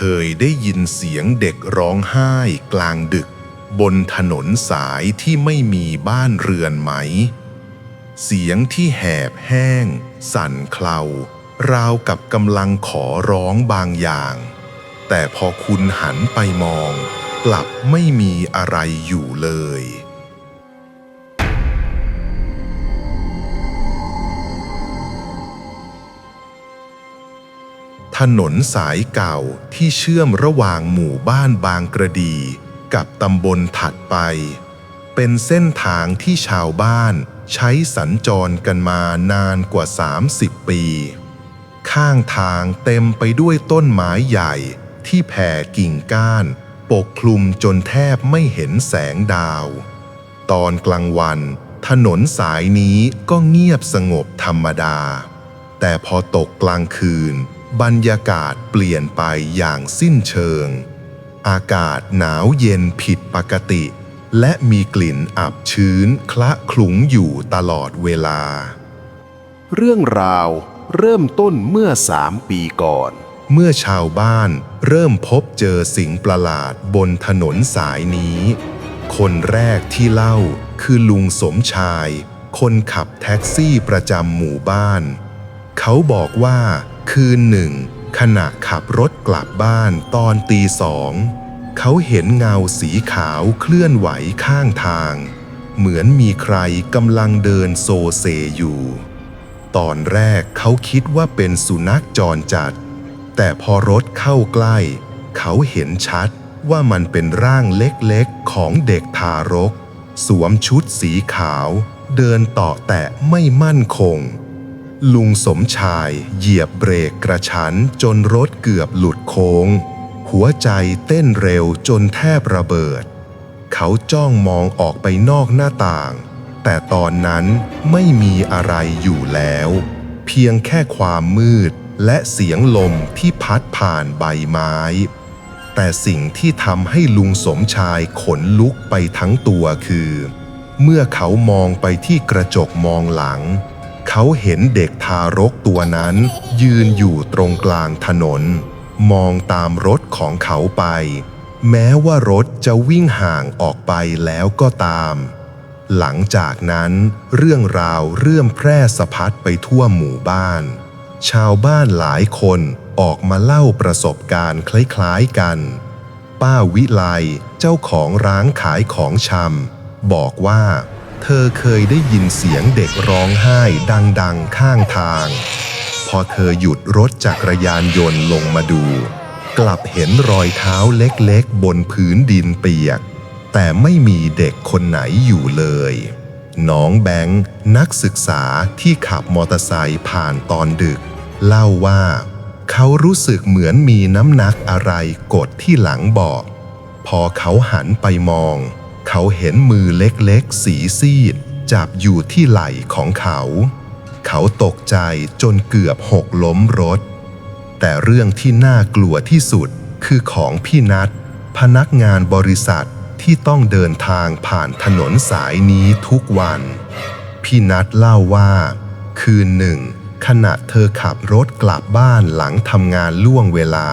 เคยได้ยินเสียงเด็กร้องไห้กลางดึก บนถนนสายที่ไม่มีบ้านเรือนไหม เสียงที่แหบแห้ง สั่นเคลาราวกับกำลังขอร้องบางอย่าง แต่พอคุณหันไปมอง กลับไม่มีอะไรอยู่เลย ถนนสายเก่าที่เชื่อมระหว่างหมู่บ้านบางกระดี กับตำบลถัดไป เป็นเส้นทางที่ชาวบ้านใช้สัญจรกันมานานกว่า 30 ปี ข้างทางเต็มไปด้วยต้นไม้ใหญ่ที่แผ่กิ่งก้าน ปกคลุมจนแทบไม่เห็นแสงดาว ตอนกลางวัน ถนนสายนี้ก็เงียบสงบธรรมดา แต่พอตกกลางคืน บรรยากาศเปลี่ยนไปอย่างสิ้นเชิง อากาศหนาวเย็นผิดปกติ และมีกลิ่นอับชื้นคละคลุ้งอยู่ตลอดเวลา เรื่องราวเริ่มต้นเมื่อสามปีก่อน เมื่อชาวบ้านเริ่มพบเจอสิ่งประหลาดบนถนนสายนี้ คนแรกที่เล่าคือลุงสมชาย คนขับแท็กซี่ประจำหมู่บ้าน เขาบอกว่า คืนหนึ่ง ขณะขับรถกลับบ้านตอนตีสองเขาเห็นเงาสีขาวเคลื่อนไหวข้างทาง เหมือนมีใครกำลังเดินโซเซอยู่ ตอนแรกเขาคิดว่าเป็นสุนัขจรจัด แต่พอรถเข้าใกล้ เขาเห็นชัดว่ามันเป็นร่างเล็กๆของเด็กทารก สวมชุดสีขาว เดินต่อแตะไม่มั่นคง ลุงสมชายเหยียบเบรกกระชั้นจนรถเกือบหลุดโค้ง หัวใจเต้นเร็วจนแทบระเบิด เขาจ้องมองออกไปนอกหน้าต่าง แต่ตอนนั้นไม่มีอะไรอยู่แล้ว เพียงแค่ความมืดและเสียงลมที่พัดผ่านใบไม้ แต่สิ่งที่ทำให้ลุงสมชายขนลุกไปทั้งตัวคือ เมื่อเขามองไปที่กระจกมองหลัง เขาเห็นเด็กทารกตัวนั้น ยืนอยู่ตรงกลางถนน มองตามรถของเขาไป แม้ว่ารถจะวิ่งห่างออกไปแล้วก็ตาม หลังจากนั้นเรื่องราวเรื่มแพร่สะพัดไปทั่วหมู่บ้าน ชาวบ้านหลายคนออกมาเล่าประสบการณ์คล้ายๆกัน ป้าวิไลเจ้าของร้านขายของชำบอกว่า เธอเคยได้ยินเสียงเด็กร้องไห้ดังๆข้างทาง พอเธอหยุดรถจักรยานยนต์ลงมาดู กลับเห็นรอยเท้าเล็กๆ บนพื้นดินเปียก แต่ไม่มีเด็กคนไหนอยู่เลยน้องแบงค์นักศึกษาที่ขับมอเตอร์ไซค์ผ่านตอนดึก เล่าว่า เขารู้สึกเหมือนมีน้ำหนักอะไรกดที่หลังเบาะพอเขาหันไปมอง เขาเห็นมือเล็กๆ สีซีด จับอยู่ที่ไหล่ของเขา เขาตกใจจนเกือบหกล้มรถ แต่เรื่องที่น่ากลัวที่สุดคือของพี่นัทพนักงานบริษัทที่ต้องเดินทางผ่านถนนสายนี้ทุกวัน พี่นัทเล่าว่า คืนหนึ่ง ขณะเธอขับรถกลับบ้านหลังทำงานล่วงเวลา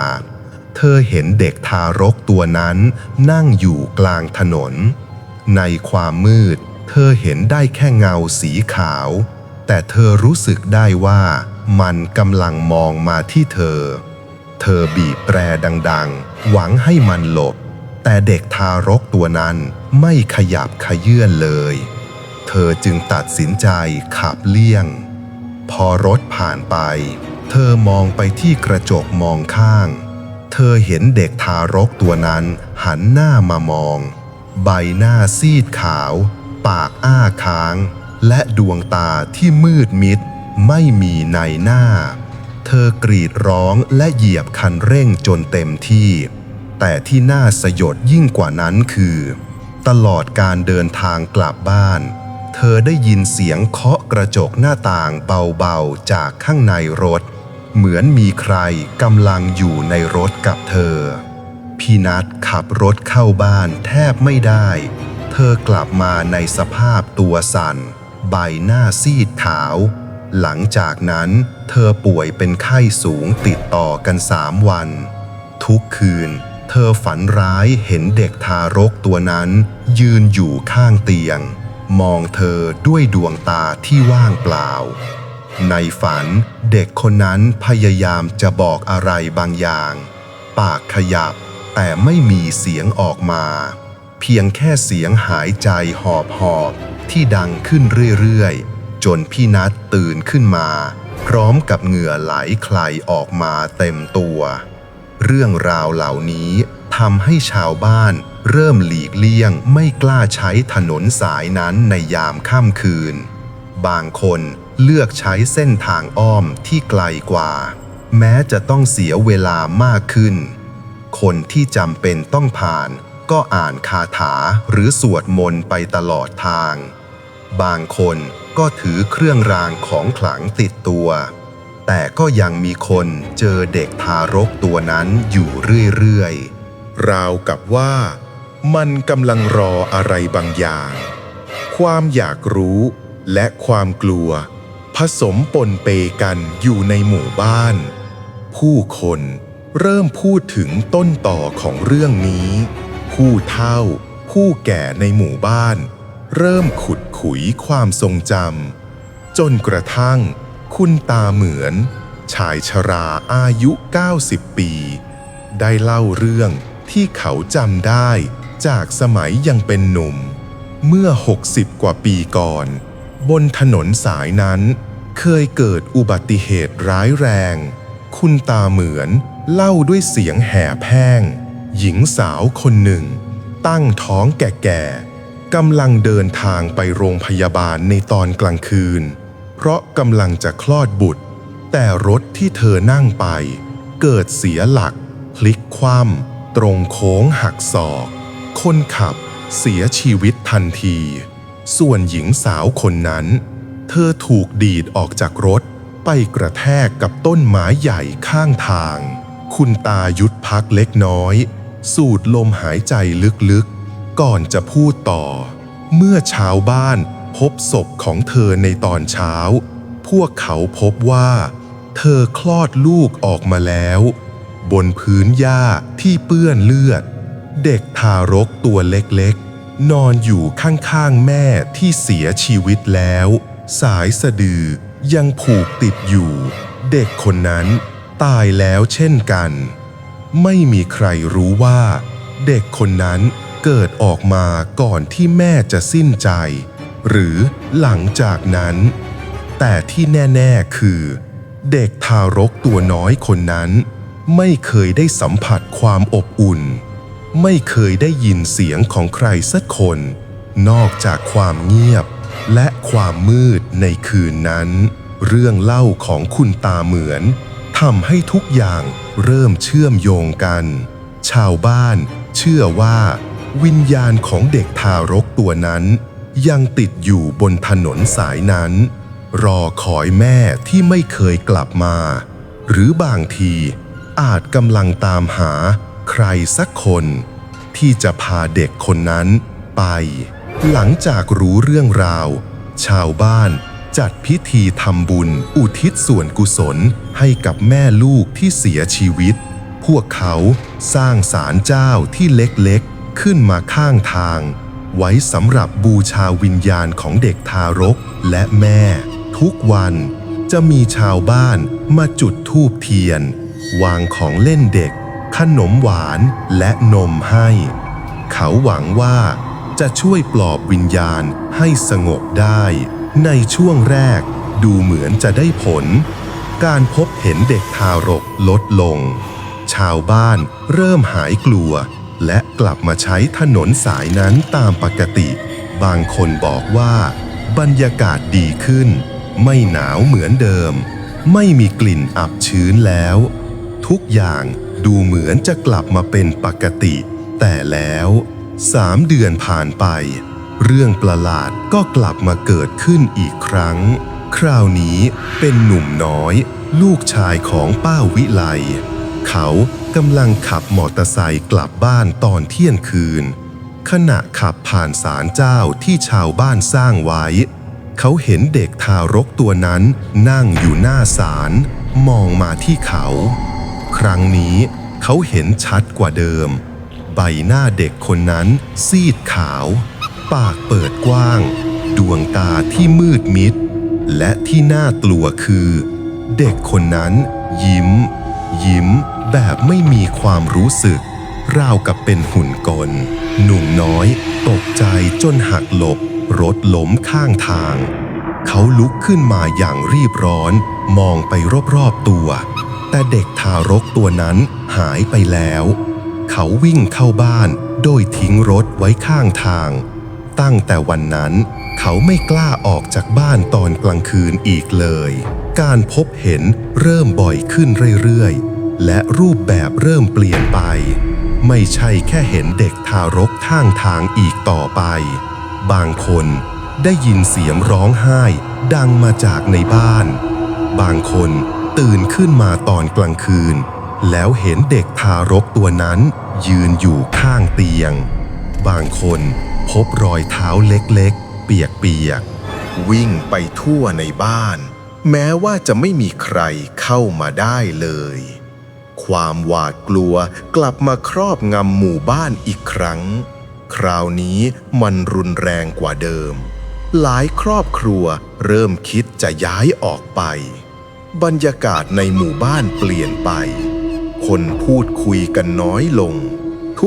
เธอเห็นเด็กทารกตัวนั้นนั่งอยู่กลางถนน ในความมืด เธอเห็นได้แค่เงาสีขาว แต่เธอรู้สึกได้ว่ามันกำลังมองมาที่เธอ เธอบีบแตรดังๆ หวังให้มันหลบ แต่เด็กทารกตัวนั้นไม่ขยับขยื่นเลย เธอจึงตัดสินใจขับเลี่ยง พอรถผ่านไป เธอมองไปที่กระจกมองข้าง เธอเห็นเด็กทารกตัวนั้นหันหน้ามามอง ใบหน้าซีดขาว ปากอ้าค้าง และดวงตาที่มืดมิด ไม่มีในหน้า เธอกรีดร้องและเหยียบคันเร่งจนเต็มที่ แต่ที่น่าสยดยิ่งกว่านั้นคือ ตลอดการเดินทางกลับบ้าน เธอได้ยินเสียงเคาะกระจกหน้าต่างเบาๆจากข้างในรถ เหมือนมีใครกำลังอยู่ในรถกับเธอ พี่นัทขับรถเข้าบ้านแทบไม่ได้ เธอกลับมาในสภาพตัวสั่น ใบหน้าซีดขาว หลังจากนั้นเธอป่วยเป็นไข้สูงติดต่อกันสามวัน ทุกคืน เธอฝันร้ายเห็นเด็กทารกตัวนั้น ยืนอยู่ข้างเตียง มองเธอด้วยดวงตาที่ว่างเปล่า ในฝันเด็กคนนั้นพยายามจะบอกอะไรบางอย่าง ปากขยับ แต่ไม่มีเสียงออกมา เพียงแค่เสียงหายใจหอบหอบที่ดังขึ้นเรื่อยๆ จนพี่นัทตื่นขึ้นมา พร้อมกับเหงื่อไหลใคลออกมาเต็มตัว เรื่องราวเหล่านี้ทำให้ชาวบ้านเริ่มหลีกเลี่ยงไม่กล้าใช้ถนนสายนั้นในยามค่ำคืน บางคนเลือกใช้เส้นทางอ้อมที่ไกลกว่า แม้จะต้องเสียเวลามากขึ้น คนที่จำเป็นต้องผ่านก็อ่านคาถาหรือสวดมนต์ไปตลอดทาง บางคนก็ถือเครื่องรางของขลังติดตัว แต่ก็ยังมีคนเจอเด็กทารกตัวนั้นอยู่เรื่อยๆ ราวกับว่ามันกำลังรออะไรบางอย่าง ความอยากรู้และความกลัว ผสมปนเปกันอยู่ในหมู่บ้าน ผู้คน เริ่มพูดถึงต้นต่อของเรื่องนี้ ผู้เฒ่า ผู้แก่ในหมู่บ้าน เริ่มขุดขุยความทรงจำจนกระทั่ง คุณตาเหมือน ชายชราอายุ 90 ปี ได้เล่าเรื่องที่เขาจำได้จากสมัยยังเป็นหนุ่ม เมื่อ 60 กว่าปีก่อน บนถนนสายนั้น เคยเกิดอุบัติเหตุร้ายแรง คุณตาเหมือน เล่าด้วยเสียงแห่แพ้ง หญิงสาวคนหนึ่ง ตั้งท้องแก่ๆกำลังเดินทางไปโรงพยาบาลในตอนกลางคืน เพราะกำลังจะคลอดบุตร แต่รถที่เธอนั่งไป เกิดเสียหลัก พลิกคว่ำตรงโค้งหักศอก คนขับเสียชีวิตทันที ส่วนหญิงสาวคนนั้น เธอถูกดีดออกจากรถไปกระแทกกับต้นไม้ใหญ่ข้างทาง คุณตายุดพักเล็กน้อย สูดลมหายใจลึกๆ ก่อนจะพูดต่อ เมื่อชาวบ้านพบศพของเธอในตอนเช้า พวกเขาพบว่า เธอคลอดลูกออกมาแล้ว บนพื้นหญ้าที่เปื้อนเลือด เด็กทารกตัวเล็กๆ นอนอยู่ข้างๆแม่ที่เสียชีวิตแล้ว สายสะดือยังผูกติดอยู่ เด็กคนนั้น ตายแล้วเช่นกัน ไม่มีใครรู้ว่า เด็กคนนั้นเกิดออกมาก่อนที่แม่จะสิ้นใจ หรือหลังจากนั้น แต่ที่แน่ ๆ คือ เด็กทารกตัวน้อยคนนั้น ไม่เคยได้สัมผัสความอบอุ่น ไม่เคยได้ยินเสียงของใครสักคน นอกจากความเงียบ และความมืดในคืนนั้น เรื่องเล่าของคุณตาเหมือน ทำให้ทุกอย่างเริ่มเชื่อมโยงกัน ชาวบ้านเชื่อว่า วิญญาณของเด็กทารกตัวนั้น ยังติดอยู่บนถนนสายนั้น รอคอยแม่ที่ไม่เคยกลับมา หรือบางทีอาจกำลังตามหาใครสักคน ที่จะพาเด็กคนนั้นไป หลังจากรู้เรื่องราว ชาวบ้าน จัดพิธีทำบุญ อุทิศส่วนกุศลให้กับแม่ลูกที่เสียชีวิต พวกเขาสร้างศาลเจ้าที่เล็กๆ ขึ้นมาข้างทาง ไว้สำหรับบูชาวิญญาณของเด็กทารกและแม่ ทุกวันจะมีชาวบ้านมาจุดธูปเทียน วางของเล่นเด็ก ขนมหวานและนมให้ เขาหวังว่าจะช่วยปลอบวิญญาณให้สงบได้ ในช่วงแรกดูเหมือนจะได้ผล การพบเห็นเด็กทารกลดลง ชาวบ้านเริ่มหายกลัว และกลับมาใช้ถนนสายนั้นตามปกติ บางคนบอกว่า บรรยากาศดีขึ้น ไม่หนาวเหมือนเดิม ไม่มีกลิ่นอับชื้นแล้ว ทุกอย่างดูเหมือนจะกลับมาเป็นปกติ แต่แล้วสามเดือนผ่านไป เรื่องประหลาดก็กลับมาเกิดขึ้นอีกครั้ง คราวนี้เป็นหนุ่มน้อย ลูกชายของป้าวิไล เขากำลังขับมอเตอร์ไซค์กลับบ้านตอนเที่ยงคืน ขณะขับผ่านศาลเจ้าที่ชาวบ้านสร้างไว้ เขาเห็นเด็กทารกตัวนั้นนั่งอยู่หน้าศาลมองมาที่เขา ครั้งนี้เขาเห็นชัดกว่าเดิม ใบหน้าเด็กคนนั้นซีดขาว ปากเปิดกว้าง ดวงตาที่มืดมิด และที่น่ากลัวคือ เด็กคนนั้นยิ้ม ยิ้มแบบไม่มีความรู้สึก ราวกับเป็นหุ่นกล หนุ่มน้อย ตกใจจนหักหลบ รถล้มข้างทาง เขาลุกขึ้นมาอย่างรีบร้อน มองไปรอบๆตัว แต่เด็กทารกตัวนั้นหายไปแล้ว เขาวิ่งเข้าบ้านโดยทิ้งรถไว้ข้างทาง ตั้งแต่วันนั้น เขาไม่กล้าออกจากบ้านตอนกลางคืนอีกเลย การพบเห็นเริ่มบ่อยขึ้นเรื่อยๆ และรูปแบบเริ่มเปลี่ยนไป ไม่ใช่แค่เห็นเด็กทารกข้างทางอีกต่อไป บางคนได้ยินเสียงร้องไห้ ดังมาจากในบ้าน บางคนตื่นขึ้นมาตอนกลางคืน แล้วเห็นเด็กทารกตัวนั้น ยืนอยู่ข้างเตียง บางคน พบรอยเท้าเล็กๆ เปียกๆ วิ่งไปทั่วในบ้าน แม้ว่าจะไม่มีใครเข้ามาได้เลย ความหวาดกลัวกลับมาครอบงำหมู่บ้านอีกครั้ง คราวนี้มันรุนแรงกว่าเดิม หลายครอบครัวเริ่มคิดจะย้ายออกไป บรรยากาศในหมู่บ้านเปลี่ยนไป คนพูดคุยกันน้อยลง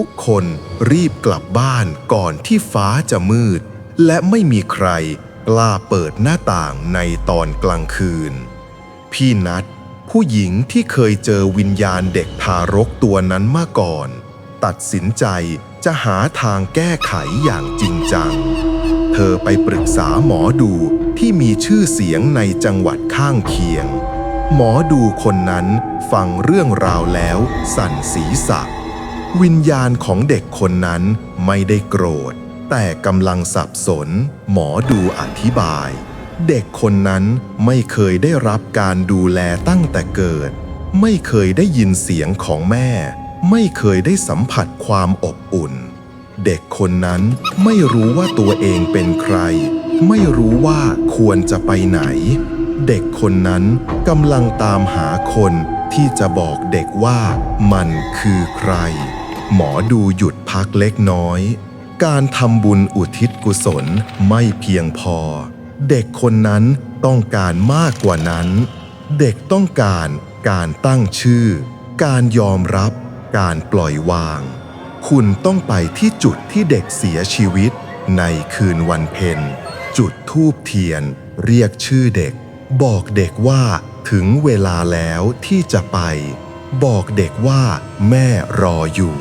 ทุกคนรีบกลับบ้านก่อนที่ฟ้าจะมืด และไม่มีใครกล้าเปิดหน้าต่างในตอนกลางคืน พี่นัทผู้หญิงที่เคยเจอวิญญาณเด็กทารกตัวนั้นมาก่อน ตัดสินใจจะหาทางแก้ไขอย่างจริงจัง เธอไปปรึกษาหมอดูที่มีชื่อเสียงในจังหวัดข้างเคียง หมอดูคนนั้นฟังเรื่องราวแล้วสั่นศีรษะ วิญญาณของเด็กคนนั้นไม่ได้โกรธ แต่กำลังสับสน หมอดูอธิบาย เด็กคนนั้นไม่เคยได้รับการดูแลตั้งแต่เกิด ไม่เคยได้ยินเสียงของแม่ ไม่เคยได้สัมผัสความอบอุ่น เด็กคนนั้นไม่รู้ว่าตัวเองเป็นใคร ไม่รู้ว่าควรจะไปไหน เด็กคนนั้นกำลังตามหาคนที่จะบอกเด็กว่ามันคือใคร หมอดูหยุดพักเล็กน้อย การทำบุญอุทิศกุศลไม่เพียงพอ เด็กคนนั้นต้องการมากกว่านั้น เด็กต้องการการตั้งชื่อ การยอมรับ การปล่อยวาง คุณต้องไปที่จุดที่เด็กเสียชีวิต ในคืนวันเพ็ญจุดทูบเทียน เรียกชื่อเด็ก บอกเด็กว่าถึงเวลาแล้วที่จะไป บอกเด็กว่าแม่รออยู่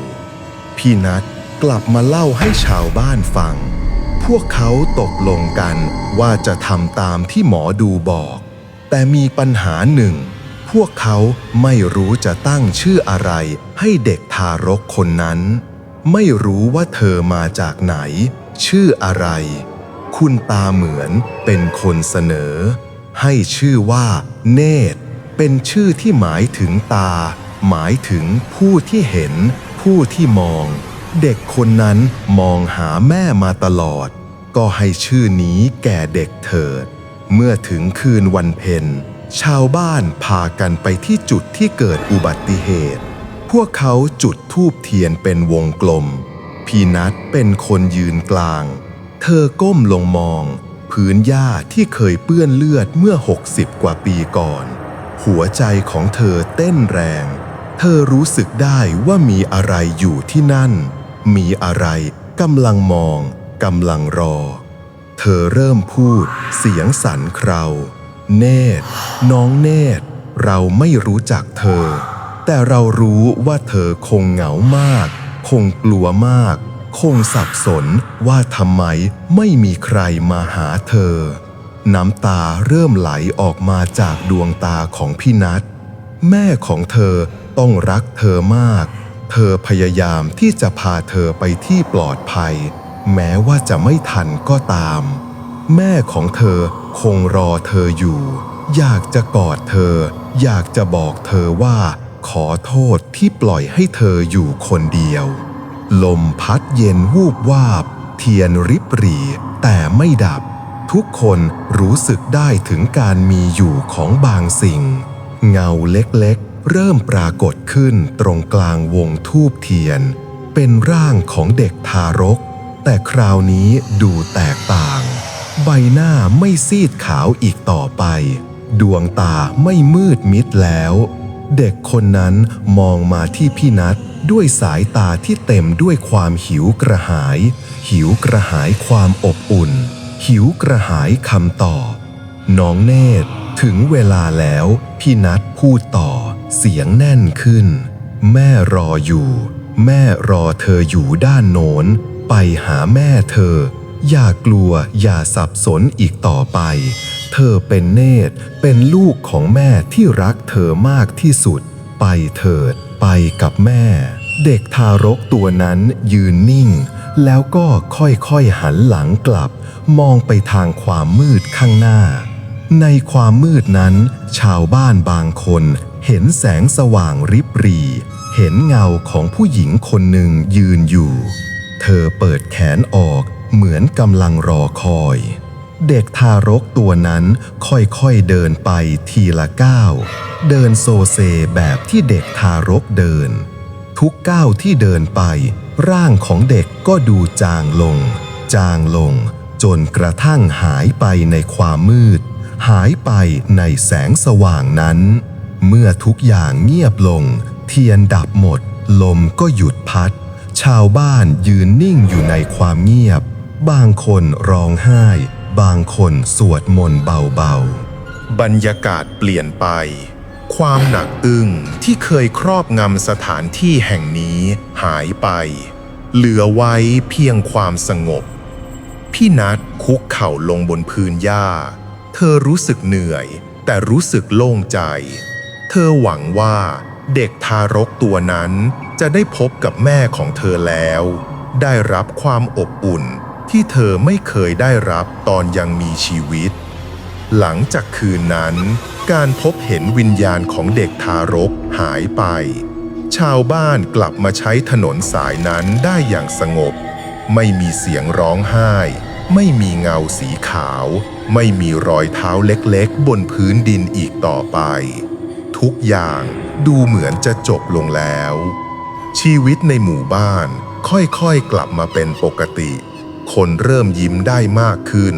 พี่นัทกลับมาเล่าให้ชาวบ้านฟัง พวกเขาตกลงกันว่าจะทำตามที่หมอดูบอก แต่มีปัญหาหนึ่ง พวกเขาไม่รู้จะตั้งชื่ออะไร ให้เด็กทารกคนนั้น ไม่รู้ว่าเธอมาจากไหน ชื่ออะไร คุณตาเหมือนเป็นคนเสนอ ให้ชื่อว่า เนตรเป็นชื่อที่หมายถึงตา หมายถึงผู้ที่เห็น ผู้ที่มอง เด็กคนนั้นมองหาแม่มาตลอด ก็ให้ชื่อนี้แก่เด็กเถิด เมื่อถึงคืนวันเพ็ญชาวบ้านพากันไปที่จุดที่เกิดอุบัติเหตุ พวกเขาจุดธูปเทียนเป็นวงกลม พีนัทเป็นคนยืนกลาง เธอก้มลงมอง พื้นหญ้าที่เคยเปื้อนเลือดเมื่อ 60 กว่าปีก่อน หัวใจของเธอเต้นแรง เธอรู้สึกได้ว่ามีอะไรอยู่ที่นั่น มีอะไรกำลังมองกำลังรอ เธอเริ่มพูดเสียงสั่นเคราเนตรน้องเนตร เราไม่รู้จักเธอ แต่เรารู้ว่าเธอคงเหงามาก คงกลัวมาก คงสับสนว่าทำไมไม่มีใครมาหาเธอ น้ำตาเริ่มไหลออกมาจากดวงตาของพี่นัทแม่ของเธอ ต้องรักเธอมาก เธอพยายามที่จะพาเธอไปที่ปลอดภัย แม้ว่าจะไม่ทันก็ตาม แม่ของเธอคงรอเธออยู่ อยากจะกอดเธอ อยากจะบอกเธอว่า ขอโทษที่ปล่อยให้เธออยู่คนเดียว ลมพัดเย็นวูบวาบ เทียนริบหรี่แต่ไม่ดับ ทุกคนรู้สึกได้ถึงการมีอยู่ของบางสิ่ง เงาเล็ก เริ่มปรากฏขึ้นตรงกลางวงทูบเทียน เป็นร่างของเด็กทารก แต่คราวนี้ดูแตกต่าง ใบหน้าไม่ซีดขาวอีกต่อไป ดวงตาไม่มืดมิดแล้ว เด็กคนนั้นมองมาที่พี่นัทด้วยสายตาที่เต็มด้วยความหิวกระหาย หิวกระหายความอบอุ่น หิวกระหายคำตอบ น้องเนตรถึงเวลาแล้ว พี่นัทพูดต่อ เสียงแน่นขึ้น แม่รออยู่ แม่รอเธออยู่ด้านโน้น ไปหาแม่เธอ อย่ากลัวอย่าสับสนอีกต่อไป เธอเป็นเนตรเป็นลูกของแม่ที่รักเธอมากที่สุด ไปเถิด ไปกับแม่ เด็กทารกตัวนั้นยืนนิ่ง แล้วก็ค่อยๆหันหลังกลับ มองไปทางความมืดข้างหน้าในความมืดนั้น ชาวบ้านบางคน เห็นแสงสว่างริบหรี เห็นเงาของผู้หญิงคนหนึ่งยืนอยู่ เธอเปิดแขนออกเหมือนกำลังรอคอย เด็กทารกตัวนั้นค่อยๆเดินไปทีละก้าวเดินโซเซแบบที่เด็กทารกเดิน ทุกก้าวที่เดินไป ร่างของเด็กก็ดูจางลง จางลง จนกระทั่งหายไปในความมืด หายไปในแสงสว่างนั้น เมื่อทุกอย่างเงียบลง เทียนดับหมด ลมก็หยุดพัด ชาวบ้านยืนนิ่งอยู่ในความเงียบ บางคนร้องไห้ บางคนสวดมนต์เบาๆ บรรยากาศเปลี่ยนไป ความหนักอึ้งที่เคยครอบงำสถานที่แห่งนี้หายไป เหลือไว้เพียงความสงบ พี่นัดคุกเข่าลงบนพื้นหญ้า เธอรู้สึกเหนื่อย แต่รู้สึกโล่งใจ เธอหวังว่าเด็กทารกตัวนั้นจะได้พบกับแม่ของเธอแล้ว ได้รับความอบอุ่นที่เธอไม่เคยได้รับตอนยังมีชีวิต หลังจากคืนนั้น การพบเห็นวิญญาณของเด็กทารกหายไป ชาวบ้านกลับมาใช้ถนนสายนั้นได้อย่างสงบ ไม่มีเสียงร้องไห้ ไม่มีเงาสีขาว ไม่มีรอยเท้าเล็กๆ บนพื้นดินอีกต่อไป ทุกอย่างดูเหมือนจะจบลงแล้ว ชีวิตในหมู่บ้านค่อยๆกลับมาเป็นปกติ คนเริ่มยิ้มได้มากขึ้น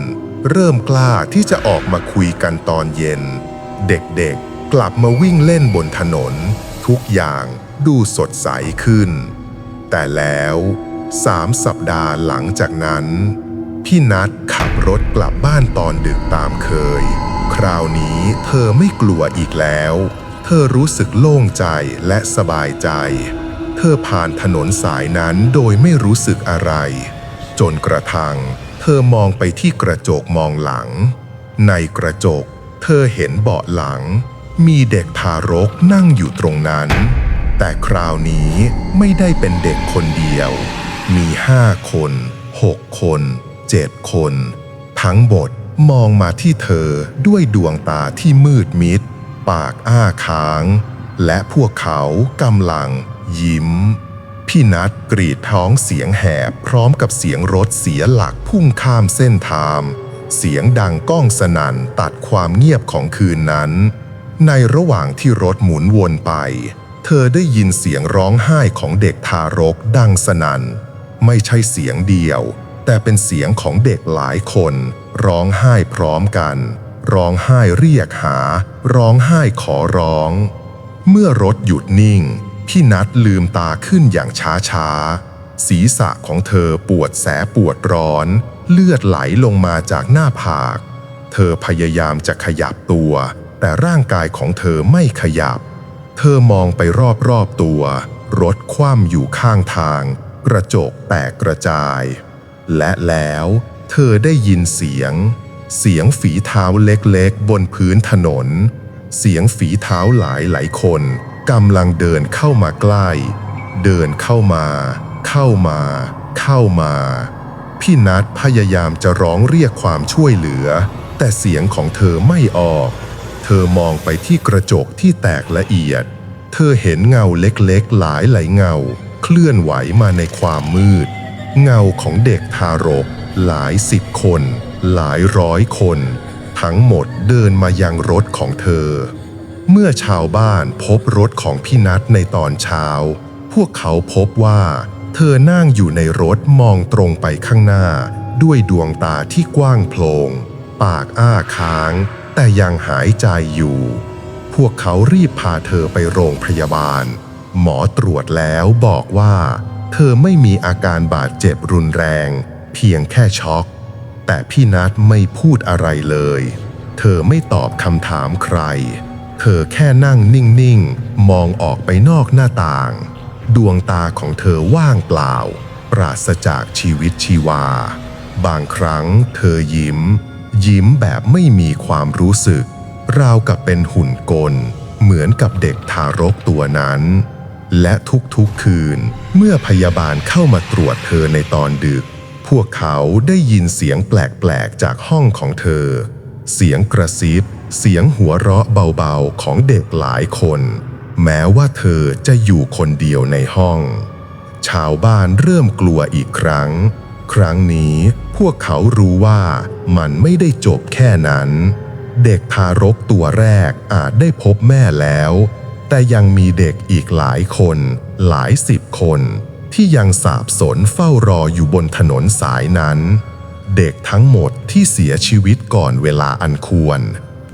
เริ่มกล้าที่จะออกมาคุยกันตอนเย็น เด็กๆกลับมาวิ่งเล่นบนถนน ทุกอย่างดูสดใสขึ้น แต่แล้วสามสัปดาห์หลังจากนั้น พี่นัดขับรถกลับบ้านตอนดึกตามเคย คราวนี้เธอไม่กลัวอีกแล้ว เธอรู้สึกโล่งใจและสบายใจ เธอผ่านถนนสายนั้นโดยไม่รู้สึกอะไร จนกระทั่งเธอมองไปที่กระจกมองหลัง ในกระจก เธอเห็นเบาะหลัง มีเด็กทารกนั่งอยู่ตรงนั้น แต่คราวนี้ไม่ได้เป็นเด็กคนเดียว มีห้าคนหกคนเจ็ดคน ทั้งหมดมองมาที่เธอด้วยดวงตาที่มืดมิด ปากอ้าค้าง และพวกเขากำลัง ยิ้ม พี่นัดกรีดท้องเสียงแหบพร้อมกับเสียงรถเสียหลักพุ่งข้ามเส้นทางเสียงดังก้องสนั่นตัดความเงียบของคืนนั้น ในระหว่างที่รถหมุนวนไป เธอได้ยินเสียงร้องไห้ของเด็กทารกดังสนั่น ไม่ใช่เสียงเดียว แต่เป็นเสียงของเด็กหลายคน ร้องไห้พร้อมกัน ร้องไห้เรียกหา ร้องไห้ขอร้อง เมื่อรถหยุดนิ่ง พี่นัดลืมตาขึ้นอย่างช้าช้าๆศีรษะของเธอปวดแสบปวดร้อน เลือดไหลลงมาจากหน้าผาก เธอพยายามจะขยับตัว แต่ร่างกายของเธอไม่ขยับ เธอมองไปรอบๆตัว รถคว่ำอยู่ข้างทาง กระจกแตกกระจาย และแล้ว เธอได้ยินเสียง เสียงฝีเท้าเล็กๆ บนพื้นถนน เสียงฝีเท้าหลายหลายๆคนกำลังเดินเข้ามาใกล้ เดินเข้ามา เข้ามา เข้ามา พี่นัดพยายามจะร้องเรียกความช่วยเหลือ แต่เสียงของเธอไม่ออก เธอมองไปที่กระจกที่แตกละเอียด เธอเห็นเงาเล็กๆ หลายหลายเงา เคลื่อนไหวมาในความมืด เงาของเด็กทารก หลายสิบคน หลายร้อยคน ทั้งหมดเดินมายังรถของเธอ เมื่อชาวบ้านพบรถของพี่นัทในตอนเช้า พวกเขาพบว่า เธอนั่งอยู่ในรถมองตรงไปข้างหน้า ด้วยดวงตาที่กว้างโพลง ปากอ้าค้าง แต่ยังหายใจอยู่ พวกเขารีบพาเธอไปโรงพยาบาล หมอตรวจแล้วบอกว่า เธอไม่มีอาการบาดเจ็บรุนแรง เพียงแค่ช็อก แต่พี่นัทไม่พูดอะไรเลย เธอไม่ตอบคำถามใคร เธอแค่นั่งนิ่งๆ มองออกไปนอกหน้าต่าง ดวงตาของเธอว่างเปล่า ปราศจากชีวิตชีวา บางครั้งเธอยิ้ม ยิ้มแบบไม่มีความรู้สึก ราวกับเป็นหุ่นกล เหมือนกับเด็กทารกตัวนั้นและทุกๆคืน เมื่อพยาบาลเข้ามาตรวจเธอในตอนดึก พวกเขาได้ยินเสียงแปลกๆจากห้องของเธอ เสียงกระซิบ เสียงหัวเราะเบาๆของเด็กหลายคน แม้ว่าเธอจะอยู่คนเดียวในห้อง ชาวบ้านเริ่มกลัวอีกครั้ง ครั้งนี้พวกเขารู้ว่ามันไม่ได้จบแค่นั้น เด็กทารกตัวแรกอาจได้พบแม่แล้ว แต่ยังมีเด็กอีกหลายคน หลายสิบคน ที่ยังสาบสนเฝ้ารออยู่บนถนนสายนั้น เด็กทั้งหมดที่เสียชีวิตก่อนเวลาอันควร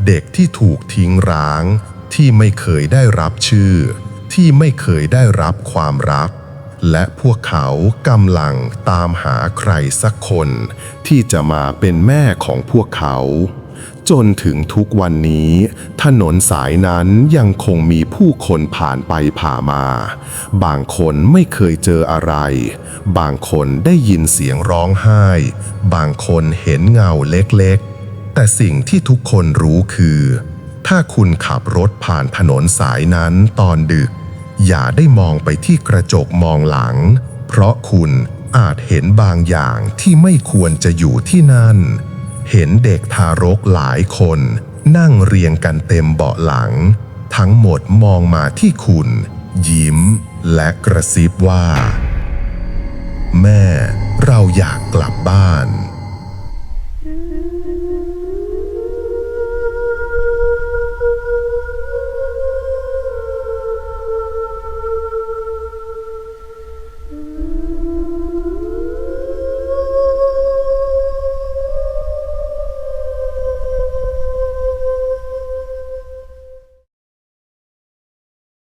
เด็กที่ถูกทิ้งร้าง ที่ไม่เคยได้รับชื่อ ที่ไม่เคยได้รับความรัก และพวกเขากำลังตามหาใครสักคน ที่จะมาเป็นแม่ของพวกเขา จนถึงทุกวันนี้ ถนนสายนั้นยังคงมีผู้คนผ่านไปผ่ามา บางคนไม่เคยเจออะไร บางคนได้ยินเสียงร้องไห้ บางคนเห็นเงาเล็กๆ แต่สิ่งที่ทุกคนรู้คือ ถ้าคุณขับรถผ่านถนนสายนั้นตอนดึก อย่าได้มองไปที่กระจกมองหลัง เพราะคุณอาจเห็นบางอย่างที่ไม่ควรจะอยู่ที่นั่น เห็นเด็กทารกหลายคน นั่งเรียงกันเต็มเบาะหลัง ทั้งหมดมองมาที่คุณ ยิ้ม และกระซิบว่า แม่เราอยากกลับบ้าน